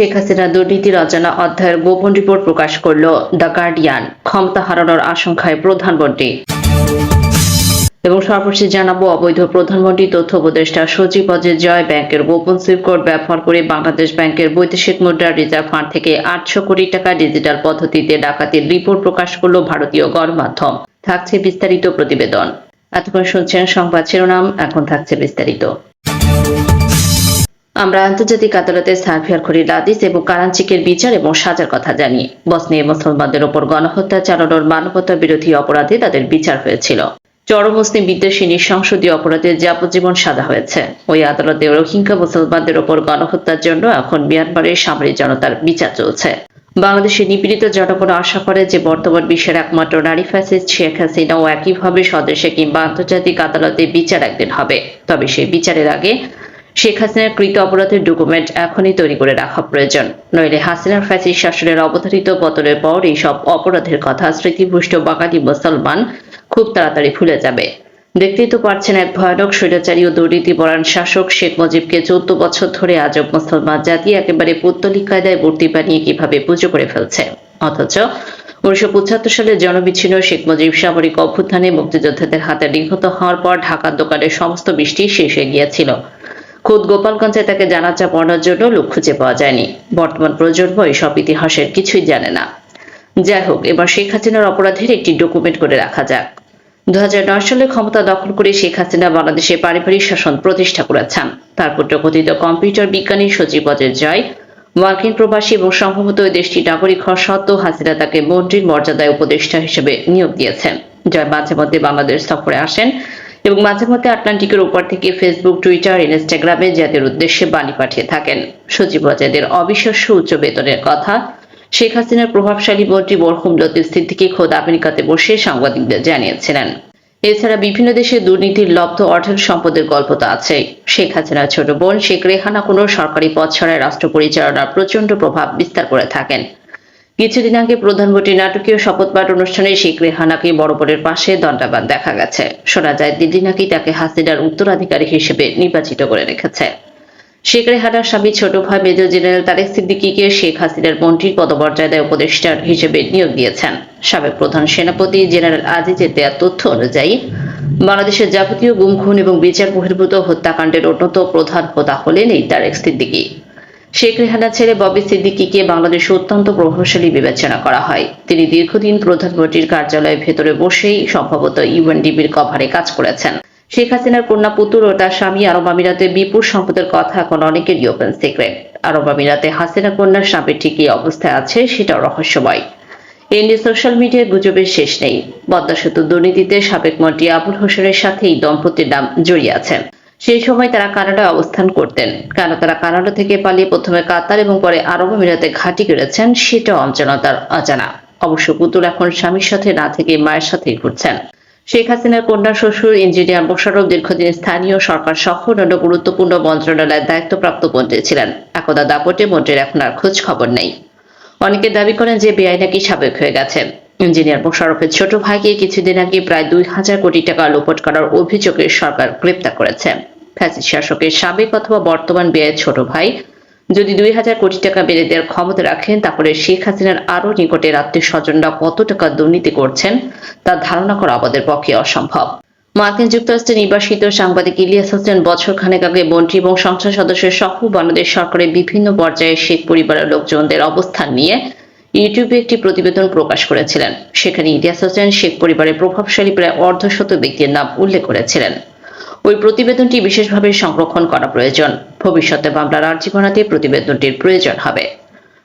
শেখ হাসিনা দুর্নীতির অজানা অধ্যায়ের গোপন রিপোর্ট প্রকাশ করল দ্য গার্ডিয়ান, ক্ষমতা হারানোর আশঙ্কায় প্রধানমন্ত্রী এবং সর্বশেষ জানাব অবৈধ প্রধানমন্ত্রী তথ্য উপদেষ্টা সচিব অজয় জয় ব্যাংকের গোপন সুইপ কোড ব্যবহার করে বাংলাদেশ ব্যাংকের বৈদেশিক মুদ্রা রিজার্ভ ফান্ড থেকে আটশো কোটি টাকা ডিজিটাল পদ্ধতিতে ডাকাতির রিপোর্ট প্রকাশ করল ভারতীয় গণমাধ্যম। থাকছে বিস্তারিত প্রতিবেদন। এতক্ষণ শুনছেন সংবাদ শিরোনাম, এখন থাকছে বিস্তারিত। আমরা আন্তর্জাতিক আদালতে সার্ভিয়ার খরি লাদিস এবং কারাঞ্চিকের বিচার এবং সাজার কথা জানি বসনিয়া মুসলমানদের ওপর গণহত্যা, চালানোর মানবতা বিরোধী অপরাধে তাদের বিচার হয়েছিল। চরম মুসলিম বিদ্বেষী সংসদীয় অপরাধে যাবজ্জীবন সাজা হয়েছে। ওই আদালতে রোহিঙ্গা মুসলমানদের ওপর গণহত্যার জন্য এখন মিয়ানমারের সামরিক জনতার বিচার চলছে। বাংলাদেশের নিপীড়িত জনগণ আশা করে যে বর্তমান বিশ্বের একমাত্র নারী ফ্যাসিস্ট শেখ হাসিনাও একইভাবে স্বদেশে কিংবা আন্তর্জাতিক আদালতে বিচার একদিন হবে। তবে সেই বিচারের আগে শেখ হাসিনার কৃত অপরাধের ডকুমেন্ট এখনই তৈরি করে রাখা প্রয়োজন। নইলে হাসিনার ফ্যাসিস শাসনের অবধারিত পতনের পর এইসব অপরাধের কথা স্মৃতিপুষ্ট বাঙালি মুসলমান খুব তাড়াতাড়ি ভুলে যাবে। দেখতেই তো পারছেন এক ভয়ানক স্বৈরাচারী ও দুর্নীতিপরায়ণ শাসক শেখ মুজিবকে চোদ্দ বছর ধরে আজব মুসলমান জাতি একেবারে পুত্তলিক কায়দায় মূর্তি বানিয়ে কীভাবে পুজো করে ফেলছে। অথচ উনিশশো পঁচাত্তর সালে জনবিচ্ছিন্ন শেখ মুজিব সামরিক অভ্যুত্থানে মুক্তিযোদ্ধাদের হাতে নিহত হওয়ার পর ঢাকার দোকানের সমস্ত বৃষ্টি শেষ হয়ে গিয়েছিল। খোদ গোপালগঞ্জে তাকে জানাচা পড়ানোর জন্য লোক খুঁজে পাওয়া যায়নি। বর্তমান প্রজন্ম এসব ইতিহাসের কিছুই জানে না। যাই হোক, এবার শেখ হাসিনার অপরাধের একটি ডকুমেন্ট করে রাখা যাক। দু সালে ক্ষমতা দখল করে শেখ হাসিনা বাংলাদেশে পারিবারিক শাসন প্রতিষ্ঠা করেছেন। তার পুত্র কথিত কম্পিউটার বিজ্ঞানী সচিব অজয় জয়, মার্কিন প্রবাসী এবং সম্ভবত দেশটি নাগরিক হওয়া সত্ত্বেও হাসিনা তাকে মন্ত্রীর মর্যাদায় উপদেষ্টা হিসেবে নিয়োগ দিয়েছেন। জয় মাঝে মধ্যে বাংলাদেশ সফরে আসেন। এবং মাঝে মধ্যে আটলান্টিকের উপর থেকে ফেসবুক, টুইটার, ইনস্টাগ্রামে জাতির উদ্দেশ্যে বাণী পাঠিয়ে থাকেন। সচিব অজয়দের অবিশ্বাস্য উচ্চ বেতনের কথা। শেখ হাসিনার প্রভাবশালী মন্ত্রী মরহুম লতিফ সিদ্দিকি খোদ আমেরিকাতে বসে সাংবাদিকদের জানিয়েছিলেন। এছাড়া বিভিন্ন দেশে দুর্নীতির লব্ধ অর্থের সম্পদের গল্প তো আছে শেখ হাসিনার ছোট বোন শেখ রেহানা কোনো সরকারি পদ ছাড়াই রাষ্ট্র পরিচালনার প্রচণ্ড প্রভাব বিস্তার করে থাকেন। কিছুদিন আগে প্রধানমন্ত্রী নাটকীয় শপথ পাঠ অনুষ্ঠানে শেখ রেহানাকে বড় পাশে দণ্ডাবান দেখা গেছে। শোনা যায়, দিল্লি নাকি তাকে হাসিনার উত্তরাধিকারী হিসেবে নির্বাচিত করে রেখেছে। শেখ রেহানার স্বামী ছোট ভাই মেজর জেনারেল তারেক সিদ্দিকিকে শেখ হাসিনার মন্ত্রীর পদমর্যাদায় উপদেষ্টার হিসেবে নিয়োগ দিয়েছেন। সাবেক প্রধান সেনাপতি জেনারেল আজিজের দেয়া তথ্য অনুযায়ী, বাংলাদেশের যাবতীয় গুম, খুন এবং বিচার বহির্ভূত হত্যাকাণ্ডের অন্যতম প্রধান হোতা হলেন এই তারেক সিদ্দিকি। শেখ রেহানা ছেড়ে ববি সিদ্দিকিকে বাংলাদেশে অত্যন্ত প্রভাবশালী বিবেচনা করা হয়। তিনি দীর্ঘদিন প্রধানমন্ত্রীর কার্যালয়ের ভেতরে বসেই সম্ভবত ইউএনডিবির কভারে কাজ করেছেন। শেখ হাসিনার কন্যা পুতুল ও তার স্বামী আরব আমিরাতে বিপুল সম্পদের কথা এখন অনেকেরই ওপেন সিক্রেট। আরব আমিরাতে হাসিনা কন্যার স্বামীর ঠিক অবস্থায় আছে, সেটাও রহস্যময়। এ নিয়ে সোশ্যাল মিডিয়ায় গুজবের শেষ নেই। পদ্মা সেতু দুর্নীতিতে সাবেক মন্ত্রী আবুল হোসেনের সাথে এই দম্পতির নাম জড়িয়ে আছেন সেই সময় তারা কানাডায় অবস্থান করতেন। কেন তারা কানাডা থেকে পালিয়ে প্রথমে কাতার এবং পরে আরব আমিরাতে ঘাঁটি করেছেন সেটাও অঞ্চলতার অজানা। অবশ্য পুতুল এখন স্বামীর সাথে, না থেকে মায়ের সাথেই ঘুরছেন। শেখ হাসিনার কন্যা, শ্বশুর, ইঞ্জিনিয়ার মোশারফ দীর্ঘদিন স্থানীয় সরকার সহ অন্যান্য গুরুত্বপূর্ণ মন্ত্রণালয়ের দায়িত্বপ্রাপ্ত মন্ত্রী ছিলেন। একদা দাপটে মন্ত্রীর এখন আর খোঁজ খবর নেই। অনেকে দাবি করেন যে বেআই নাকি সাবেক হয়ে গেছে। ইঞ্জিনিয়ার মোশারফের ছোট ভাইকে কিছুদিন আগে প্রায় দুই হাজার কোটি টাকা লোপট করার অভিযোগে সরকার গ্রেপ্তার করেছে। ফ্যাসিস শাসকের সাবেক অথবা বর্তমান বেআই ছোট ভাই যদি দুই হাজার কোটি টাকা বেড়ে দেওয়ার ক্ষমতা রাখেন, তাহলে শেখ হাসিনার আরও নিকটের আত্মীয় স্বজনরা কত টাকা দুর্নীতি করছেন তা ধারণা করা আমাদের পক্ষে অসম্ভব। মার্কিন যুক্তরাষ্ট্রে নির্বাসিত সাংবাদিক ইলিয়াস হোসেন বছর খানেক আগে মন্ত্রী এবং সংসদ সদস্যের সহ বাংলাদেশ সরকারের বিভিন্ন পর্যায়ে শেখ পরিবারের লোকজনদের অবস্থান নিয়ে ইউটিউবে একটি প্রতিবেদন প্রকাশ করেছিলেন। সেখানে ইলিয়াস হোসেন শেখ পরিবারের প্রভাবশালী প্রায় অর্ধশত ব্যক্তির নাম উল্লেখ করেছিলেন। ওই প্রতিবেদনটি বিশেষভাবে সংরক্ষণ করা প্রয়োজন। ভবিষ্যতে মামলার আর্জি বানাতে প্রতিবেদনটির প্রয়োজন হবে।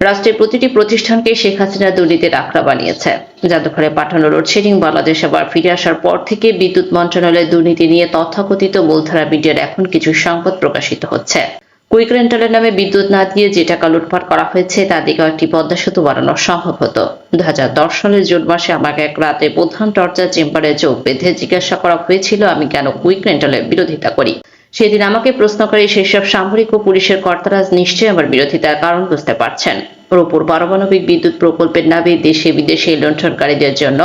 রাষ্ট্রের প্রতিটি প্রতিষ্ঠানকে শেখ হাসিনা দুর্নীতির আখড়া বানিয়েছে। জাদুঘরে পাঠানো লোডশেডিং বাংলাদেশ আবার ফিরে আসার পর থেকে বিদ্যুৎ মন্ত্রণালয়ের দুর্নীতি নিয়ে তথাকথিত মূলধারা মিডিয়ার এখন কিছু সংবাদ প্রকাশিত হচ্ছে। কুইক রেন্টালের নামে বিদ্যুৎ না দিয়ে যে টাকা লুটপাট করা হয়েছে তা দিকে একটি পদ্মা সেতু বানানো সম্ভব হতো দু হাজার দশ সালের জুন মাসে আমাকে এক রাতে প্রধান টর্চার চেম্বারে চোখ বেঁধে জিজ্ঞাসা করা হয়েছিল, আমি কেন কুইক রেন্টালের বিরোধিতা করি? সেদিন আমাকে প্রশ্ন করে সেসব সামরিক ও পুলিশের কর্তারাজ নিশ্চয়ই আমার বিরোধিতার কারণ বুঝতে পারছেন। রূপর পারমাণবিক বিদ্যুৎ প্রকল্পের নামে দেশে বিদেশে লুণ্ঠনকারীদের জন্য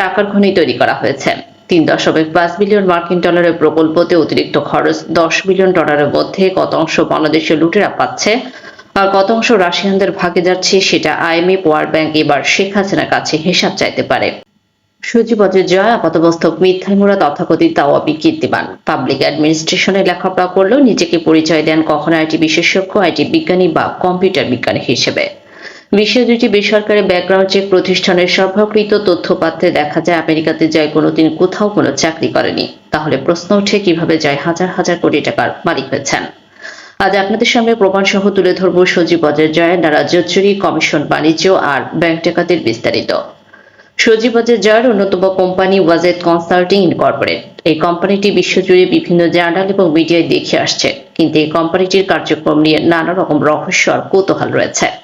টাকার খনি তৈরি করা হয়েছে। তিন দশমিক পাঁচ বিলিয়ন মার্কিন ডলারের প্রকল্পতে অতিরিক্ত খরচ দশ বিলিয়ন ডলারের মধ্যে কত অংশ বাংলাদেশের লুটেরা পাচ্ছে আর কত অংশ রাশিয়ানদের ভাগে যাচ্ছে সেটা আইএমএফ, ওয়ার্ল্ড ব্যাংক এবার শেখ হাসিনার কাছে হিসাব চাইতে পারে। সূচিপত্রের জয় আপাতবাস্তব মিথ্যায় মোড়া তথাকথিত তাওয়াবি কীর্তিমান। পাবলিক অ্যাডমিনিস্ট্রেশনে লেখাপড়া করলেও নিজেকে পরিচয় দেন কখনো আইটি বিশেষজ্ঞ, আইটি বিজ্ঞানী বা কম্পিউটার বিজ্ঞানী হিসেবে। বিশ্বের দুটি বেসরকারি ব্যাকগ্রাউন্ড চেক প্রতিষ্ঠানের সর্বকৃত তথ্যপাত্রে দেখা যায় আমেরিকাতে জয় কোনোদিন কোথাও কোনো চাকরি করেনি। তাহলে প্রশ্ন ওঠে, কীভাবে জয় হাজার হাজার কোটি টাকার মালিক হয়েছেন? আজ আপনাদের সামনে প্রমাণ সহ তুলে ধরব সজীব অজয় জয়ের রাজ্য চুরি কমিশন বাণিজ্য আর ব্যাংক ডাকাতির বিস্তারিত। সজীব সজীবজের জয়ের অন্যতম কোম্পানি ওয়াজেদ কনসাল্টিং ইনকর্পোরেট। এই কোম্পানিটি বিশ্বজুড়ে বিভিন্ন জার্নাল এবং মিডিয়ায় দেখে আসছে। কিন্তু এই কোম্পানিটির কার্যক্রম নিয়ে নানা রকম রহস্য আর কৌতূহল রয়েছে।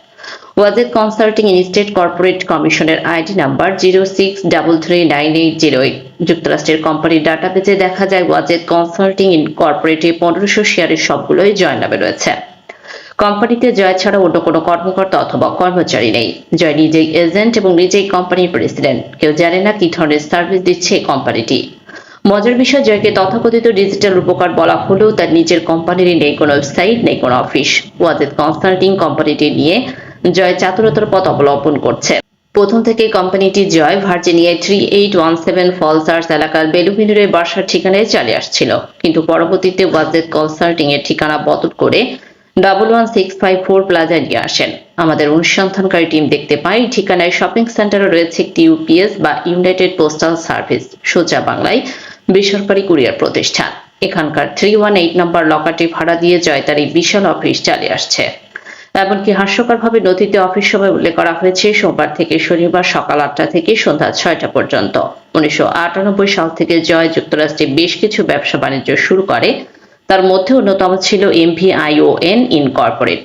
ওয়াজেদ কনসাল্টিং ইনস্টেট কর্পোরেট কমিশনের ID number zero six double three nine eight zero eight. যুক্তরাষ্ট্রের কোম্পানির ডাটাবেজে দেখা যায় ওয়াজেদ কনসাল্টিং ইনকর্পোরেটে পনেরোশো শেয়ারের সবগুলোই জয় নামে রয়েছে। কোম্পানিতে জয় ছাড়া অন্য কোনো কর্মকর্তা অথবা কর্মচারী নেই। জয় নিজেই এজেন্ট এবং নিজেই কোম্পানির প্রেসিডেন্ট। কেউ জানে না কি ধরনের সার্ভিস দিচ্ছে কোম্পানিটি। মজার বিষয়, জয়কে তথাকথিত ডিজিটাল উপকার বলা হলেও তার নিজের কোম্পানির নেই কোনো ওয়েবসাইট, নেই কোনো অফিস। ওয়াজেদ কনসাল্টিং কোম্পানিটি নিয়ে জয় চাতুরতার পথ অবলম্বন করছে। প্রথম থেকে কোম্পানিটি জয় ভার্জিনিয়ায় থ্রি এইট ওয়ান সেভেন ফলসার্স এলাকার বেলুভিনুরের বাসার ঠিকানায় চালিয়ে আসছিল। কিন্তু পরবর্তীতে ওয়াজেদ কনসাল্টিং এর ঠিকানা বদল করে double one six five four প্লাজায় নিয়ে আসেন। আমাদের অনুসন্ধানকারী টিম দেখতে পাই ঠিকানায় শপিং সেন্টারে রয়েছে একটি ইউপিএস বা ইউনাইটেড পোস্টাল সার্ভিস, সোজা বাংলায় বেসরকারি কুরিয়ার প্রতিষ্ঠান। এখানকার থ্রি ওয়ান এইট নম্বর লকারটি ভাড়া দিয়ে জয় তার এই বিশাল অফিস চালিয়ে আসছে। এমনকি হাস্যকরভাবে নথিতে অফিস সময় উল্লেখ করা হয়েছে। সোমবার থেকে শনিবার সকাল আটটা থেকে সন্ধ্যা ছয়টা পর্যন্ত। উনিশশো আটানব্বই সাল থেকে জয় যুক্তরাষ্ট্রে বেশ কিছু ব্যবসা বাণিজ্য শুরু করে। তার মধ্যে অন্যতম ছিল এমভিআইওএন ইনকর্পোরেট।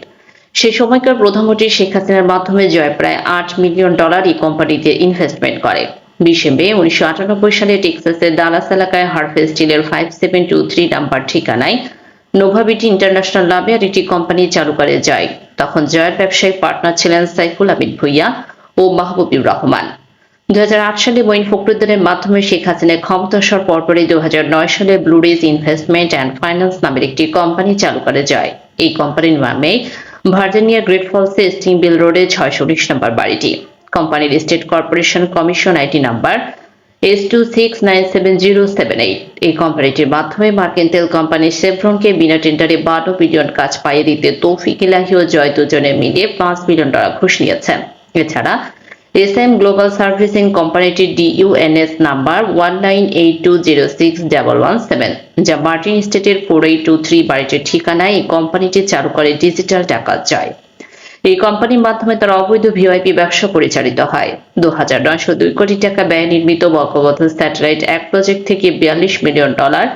সে সময়কার প্রধানমন্ত্রী শেখ হাসিনার মাধ্যমে জয় প্রায় আট মিলিয়ন ডলার এই কোম্পানিতে ইনভেস্টমেন্ট করে। বিশে মে উনিশশো আটানব্বই সালে টেক্সাসের ডালাস এলাকায় হারফে স্টিলের five seven two three number ঠিকানায় নোভাবিটি ইন্টারন্যাশনাল নামে আর একটি কোম্পানি চালু করে জয়। তখন জয়ের ব্যবসায়িক পার্টনার ছিলেন সাইফুল আমিন ভুইয়া ও মাহবুবুর রহমান দু সালে মঈন মাধ্যমে শেখ ক্ষমতাসর পরপরই দু হাজার নয় সালে ইনভেস্টমেন্ট অ্যান্ড ফাইন্যান্স নামের একটি কোম্পানি চালু করে যায়। এই কোম্পানির নামে ভার্জিনিয়া গ্রেট ফলসে স্টিম বিল রোডে ছয়শো উনিশ নম্বর বাড়িটি। কোম্পানির state corporation commission ID number S two six nine seven zero seven eight এই কোম্পানিটির মাধ্যমে মার্কিন তেল কোম্পানি সেভরনকে বিনা টেন্ডারে বারো বিলিয়ন কাজ পাইয়ে দিতে তৌফিক ইলাহি ও জয় দুজনে মিলিয়ে পাঁচ বিলিয়ন ডলার ঘুষ নিয়েছেন। এছাড়া এস এম গ্লোবাল সার্ভিসিং কোম্পানিটির D U N S number one nine eight two zero six double one seven যা মার্টিন স্টেটের ফোর এইট টু থ্রি বাড়িটির ঠিকানায় এই কোম্পানিটি চালু করে ডিজিটাল টাকা যায় এই কোম্পানির মাধ্যমে তার অবৈধ ভিওআইপি ব্যবসা পরিচালিত হয়। দু হাজার নয়শো দুই কোটি টাকা ব্যয় নির্মিত বঙ্গবন্ধু স্যাটেলাইট এক প্রজেক্ট থেকে বিয়াল্লিশ মিলিয়ন ডলার,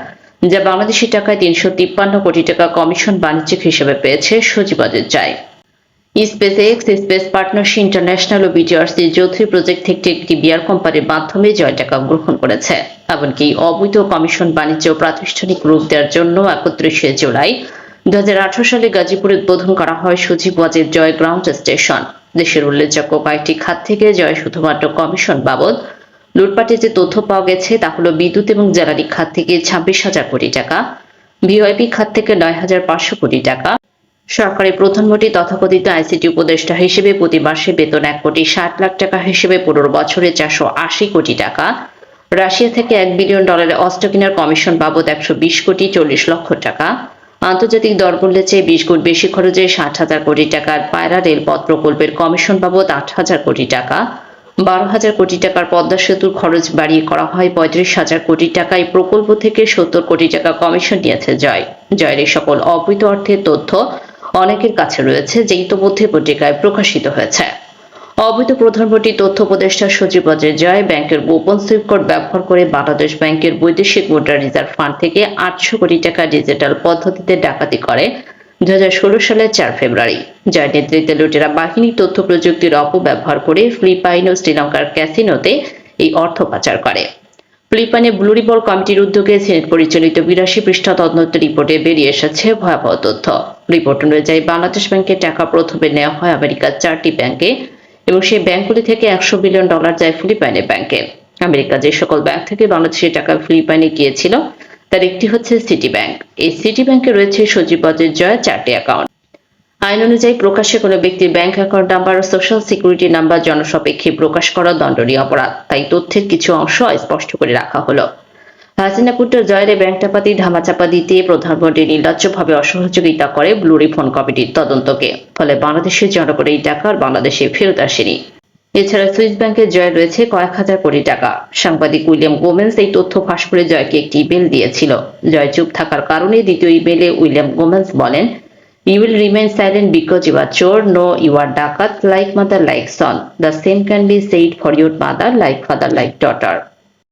যা বাংলাদেশি টাকায় তিনশো তিপ্পান্ন কোটি টাকা কমিশন বাণিজ্যিক হিসেবে পেয়েছে সচিবাদের যায় SpaceX space partnership, international ও বিটিআরসি যৌথ প্রজেক্ট থেকে একটি বিয়ার কোম্পানির মাধ্যমে জয় টাকা গ্রহণ করেছে। এমনকি অবৈধ কমিশন বাণিজ্য প্রাতিষ্ঠানিক রূপ দেওয়ার জন্য একত্রিশে জুলাই দু হাজার আঠেরো সালে গাজীপুরে উদ্বোধন করা হয় সচিব ওয়াজেদ জয় গ্রাউন্ড স্টেশন। দেশের উল্লেখযোগ্য কয়েকটি খাত থেকে জয় শুধুমাত্র কমিশন বাবদ। লুটপাটে যে তথ্য পাওয়া গেছে তা হলো বিদ্যুৎ এবং জ্বালানি খাত থেকে ছাব্বিশ হাজার কোটি টাকা, ভিওআইপি খাত থেকে নয় হাজার পাঁচশো কোটি টাকা। সরকারি প্রধানমন্ত্রী তথাকথিত আইসিটি উপদেষ্টা হিসেবে প্রতি মাসে বেতন এক কোটি ষাট লাখ টাকা হিসেবে পনেরো বছরে চারশো আশি কোটি টাকা। রাশিয়া থেকে এক বিলিয়ন ডলারের অস্ত্র কেনার কমিশন বাবদ একশো বিশ কোটি চল্লিশ লক্ষ টাকা। আন্তর্জাতিক দরমূল্যে চেয়ে বিশ গুণ বেশি খরচে ষাট হাজার কোটি টাকার পায়রা রেলপথ প্রকল্পের কমিশন বাবদ আট হাজার কোটি টাকা। বারো হাজার কোটি টাকার পদ্মা সেতুর খরচ বাড়িয়ে করা হয় পঁয়ত্রিশ হাজার কোটি টাকা এই প্রকল্প থেকে সত্তর কোটি টাকা কমিশন নিয়েছে জয়। জয়ের এই সকল অবৈধ অর্থের তথ্য অনেকের কাছে রয়েছে যে ইতোমধ্যে পত্রিকায় প্রকাশিত হয়েছে। অবৈধ প্রধানমন্ত্রী তথ্য উপদেষ্টা সচিব অজয় জয় ব্যাংকের গোপন সুইপ কোড ব্যবহার করে বাংলাদেশ ব্যাংকের বৈদেশিক মুদ্রা রিজার্ভ ফান্ড থেকে আটশো কোটি টাকা ডিজিটাল পদ্ধতিতে ডাকাতি করে দু হাজার ষোলো সালের চার ফেব্রুয়ারি, যার নেতৃত্বে লুটেরা বাহিনী তথ্য প্রযুক্তির অপব্যবহার করে ফিলিপাইন ও শ্রীলঙ্কার ক্যাসিনোতে এই অর্থ পাচার করে। ফিলিপাইনে ব্লুরিবল কমিটির উদ্যোগে সিনেট পরিচালিত বিরাশি পৃষ্ঠা তদন্ত রিপোর্টে বেরিয়ে এসেছে ভয়াবহ তথ্য। রিপোর্ট অনুযায়ী বাংলাদেশ ব্যাংকের টাকা প্রথমে নেওয়া হয় আমেরিকার চারটি ব্যাংকে। এবং সেই ব্যাংকগুলি থেকে একশো বিলিয়ন ডলার যায় ফিলিপাইনের ব্যাংকে। আমেরিকা যে সকল ব্যাংক থেকে বাংলাদেশের টাকা ফিলিপাইনে গিয়েছিল, তার একটি হচ্ছে সিটি ব্যাংক এই সিটি ব্যাংকে রয়েছে সজীব জয় চারটি অ্যাকাউন্ট। আইন অনুযায়ী প্রকাশ্যে কোনো ব্যক্তির ব্যাংক অ্যাকাউন্ট নাম্বার ও সোশ্যাল সিকিউরিটি নাম্বার, জনসাপেক্ষে প্রকাশ করা দণ্ডনীয় অপরাধ। তাই তথ্যের কিছু অংশ স্পষ্ট করে রাখা হলো। হাসিনা পুত্র জয়ের ব্যাংক ধামাচাপা দিতে প্রধানমন্ত্রী নির্লজ্জভাবে অসহযোগিতা করে ব্লু রিফোন কমিটির তদন্তকে। ফলে বাংলাদেশের জনগণ এই টাকা আর বাংলাদেশে ফেরত আসেনি। এছাড়া সুইস ব্যাংকের জয় রয়েছে কয়েক হাজার কোটি টাকা। সাংবাদিক উইলিয়াম গোমেন্স এই তথ্য ফাঁস করে জয়কে একটি ইমেল দিয়েছিল। জয় চুপ থাকার কারণে দ্বিতীয় ইমেলে উইলিয়াম গোমেন্স বলেন you will remain silent because you are চোর নো ইউ আর ডাকাত like mother like son the same can be said for your mother like father like daughter